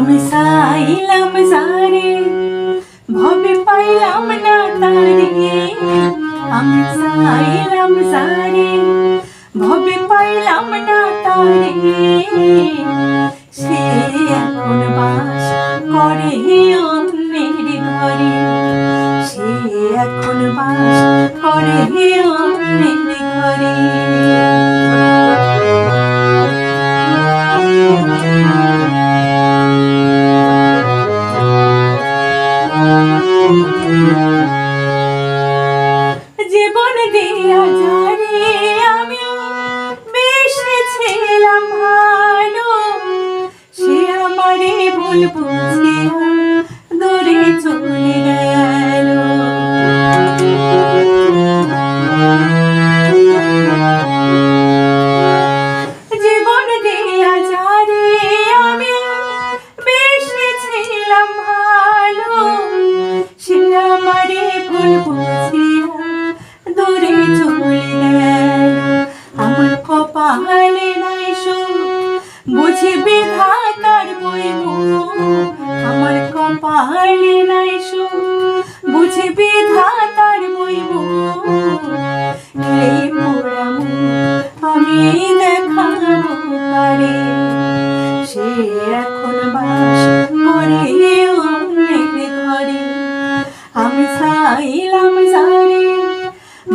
আমি সাইলাম সারে ভবে পাইলাম না তারে আমি সাইলাম সারে ভবে পাইলাম না তারে সে এখন বাস করে অন্যের ঘরে সে এখন বাস করে অন্যের ঘরে 我也不。কপালে নাই সুখ বুঝি বিধাতার বই এই পোড়া মুখ আমি দেখাবো পারে। সে এখন বাস করে অন্যের ঘরে। আমি চাইলাম সারে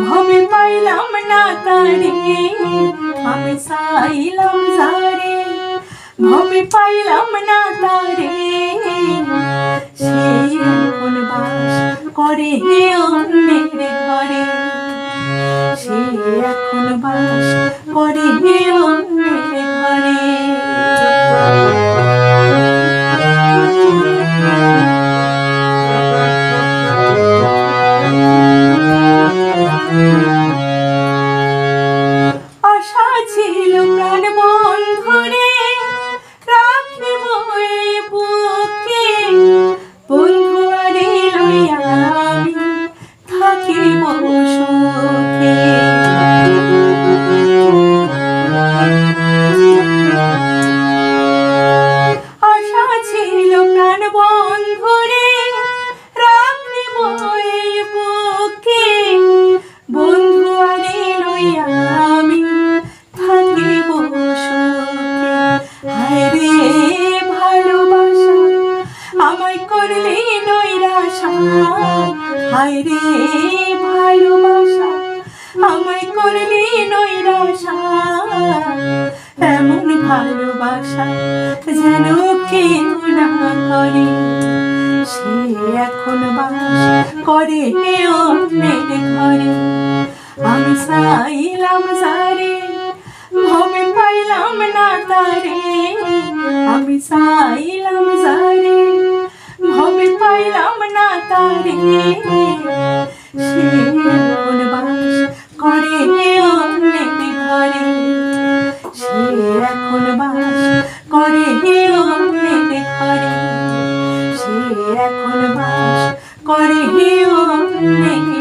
ভবে পাইলাম না তারে। আমি চাইলাম সারে ভবে পাইলাম না তারে। এখন বাস করে ঘরে সে এখন বাস করে করলে নৈরাশা। হায় রে, ভালোবাসা, আমায় করলে নৈরাশা। এমন ভালোবাসা যেন কেউ না করে। সে এখন বাস করে অন্যের ঘরে। আমি চাইলাম সারে ভবে পাইলাম না তারে। আমি চাইলাম বাস করে অগ্নিতে ঘরে সে এখন বাস করে অগ্নিতে